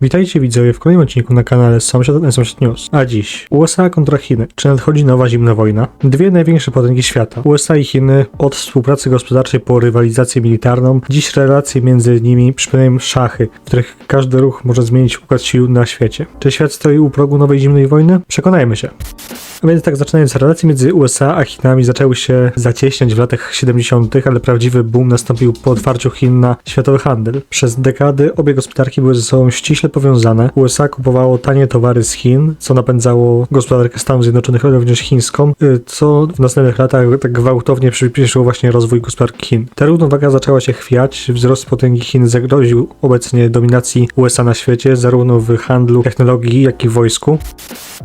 Witajcie widzowie w kolejnym odcinku na kanale Sąsiad and Sąsiad News. A dziś USA kontra Chiny. Czy nadchodzi nowa zimna wojna? Dwie największe potęgi świata. USA i Chiny od współpracy gospodarczej po rywalizację militarną. Dziś relacje między nimi przypominają szachy, w których każdy ruch może zmienić układ sił na świecie. Czy świat stoi u progu nowej zimnej wojny? Przekonajmy się. A więc tak zaczynając, relacje między USA a Chinami zaczęły się zacieśniać w latach 70., ale prawdziwy boom nastąpił po otwarciu Chin na światowy handel. Przez dekady obie gospodarki były ze sobą ściśle powiązane. USA kupowało tanie towary z Chin, co napędzało gospodarkę Stanów Zjednoczonych, ale również chińską, y, co w następnych latach tak gwałtownie przyspieszyło właśnie rozwój gospodarki Chin. Ta równowaga zaczęła się chwiać, wzrost potęgi Chin zagroził obecnie dominacji USA na świecie, zarówno w handlu, technologii, jak i wojsku.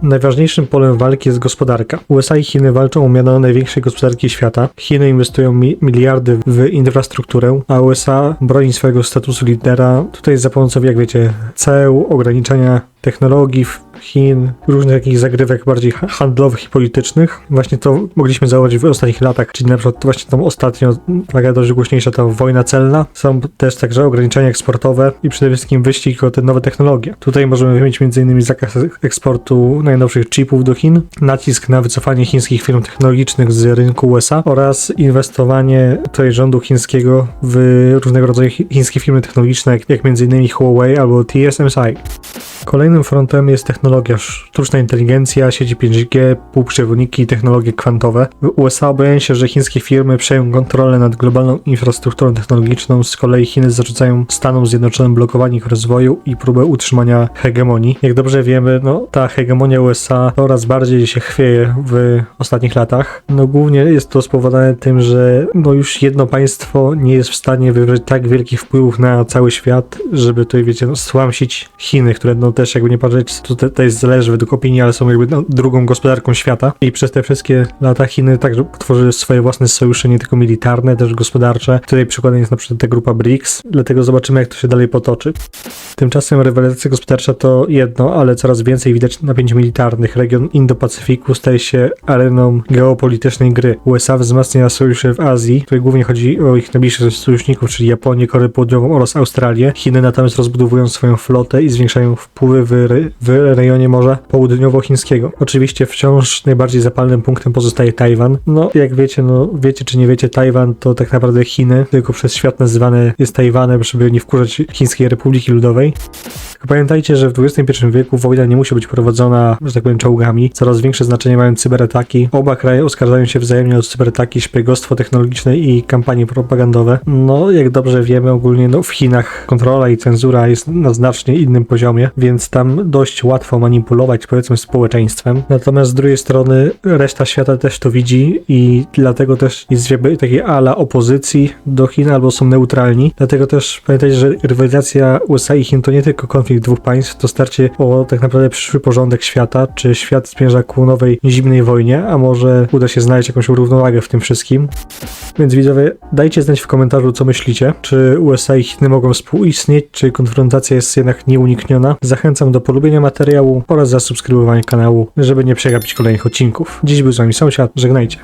Najważniejszym polem walki jest gospodarka. USA i Chiny walczą o miano największej gospodarki świata. Chiny inwestują mi miliardy w infrastrukturę, a USA broni swojego statusu lidera tutaj za pomocą, jak wiecie, ceł, ograniczania technologii Chin, różnych jakichś zagrywek bardziej ha- handlowych i politycznych. Właśnie to mogliśmy zauważyć w ostatnich latach, czyli na przykład właśnie tą ostatnio, taka dość głośniejsza ta wojna celna. Są też także ograniczenia eksportowe i przede wszystkim wyścig o te nowe technologie. Tutaj możemy wymienić m.in. zakaz eksportu najnowszych chipów do Chin, nacisk na wycofanie chińskich firm technologicznych z rynku USA oraz inwestowanie tutaj rządu chińskiego w różnego rodzaju chi- chińskie firmy technologiczne, jak, jak m.in. Huawei albo TSMC. Kolejnym frontem jest technologia, sztuczna inteligencja, sieci 5G, półprzewodniki i technologie kwantowe. W USA obawiają się, że chińskie firmy przejął kontrolę nad globalną infrastrukturą technologiczną, z kolei Chiny zarzucają Stanom Zjednoczonym blokowanie ich rozwoju i próbę utrzymania hegemonii. Jak dobrze wiemy, no, ta hegemonia USA coraz bardziej się chwieje w ostatnich latach. No głównie jest to spowodowane tym, że no, już jedno państwo nie jest w stanie wywrzeć tak wielkich wpływów na cały świat, żeby tutaj, wiecie, no, stłamsić Chiny, które no też jakby nie patrzeć, to te- tutaj zależy według opinii, ale są jakby no, drugą gospodarką świata i przez te wszystkie lata Chiny także tworzyły swoje własne sojusze, nie tylko militarne, też gospodarcze. Tutaj przykładem jest na przykład ta grupa BRICS, dlatego zobaczymy jak to się dalej potoczy. Tymczasem rywalizacja gospodarcza to jedno, ale coraz więcej widać napięć militarnych. Region Indo-Pacyfiku staje się areną geopolitycznej gry. USA wzmacnia sojusze w Azji, tutaj głównie chodzi o ich najbliższych sojuszników, czyli Japonię, Koreę Południową oraz Australię. Chiny natomiast rozbudowują swoją flotę i zwiększają w, re- w rejonie Morza Południowochińskiego. Oczywiście wciąż najbardziej zapalnym punktem pozostaje Tajwan. No, jak wiecie, no wiecie czy nie wiecie, Tajwan to tak naprawdę Chiny, tylko przez świat nazywane jest Tajwanem, żeby nie wkurzać Chińskiej Republiki Ludowej. Pamiętajcie, że w XXI wieku wojna nie musi być prowadzona, że tak powiem, czołgami. Coraz większe znaczenie mają cyberataki. Oba kraje oskarżają się wzajemnie o cyberataki, szpiegostwo technologiczne i kampanie propagandowe. No, jak dobrze wiemy, ogólnie no, w Chinach kontrola i cenzura jest na znacznie innym poziomie, więc tam dość łatwo manipulować, powiedzmy, społeczeństwem. Natomiast z drugiej strony reszta świata też to widzi i dlatego też jest jakby takiej ala opozycji do Chin albo są neutralni. Dlatego też pamiętajcie, że rywalizacja USA i Chin to nie tylko konflikt dwóch państw, to starcie o tak naprawdę przyszły porządek świata, czy świat zmierza ku nowej zimnej wojnie, a może uda się znaleźć jakąś równowagę w tym wszystkim. Więc widzowie, dajcie znać w komentarzu, co myślicie. Czy USA i Chiny mogą współistnieć, czy konfrontacja jest jednak nieunikniona? Zachęcam do polubienia materiału oraz zasubskrybowania kanału, żeby nie przegapić kolejnych odcinków. Dziś był z wami sąsiad, żegnajcie.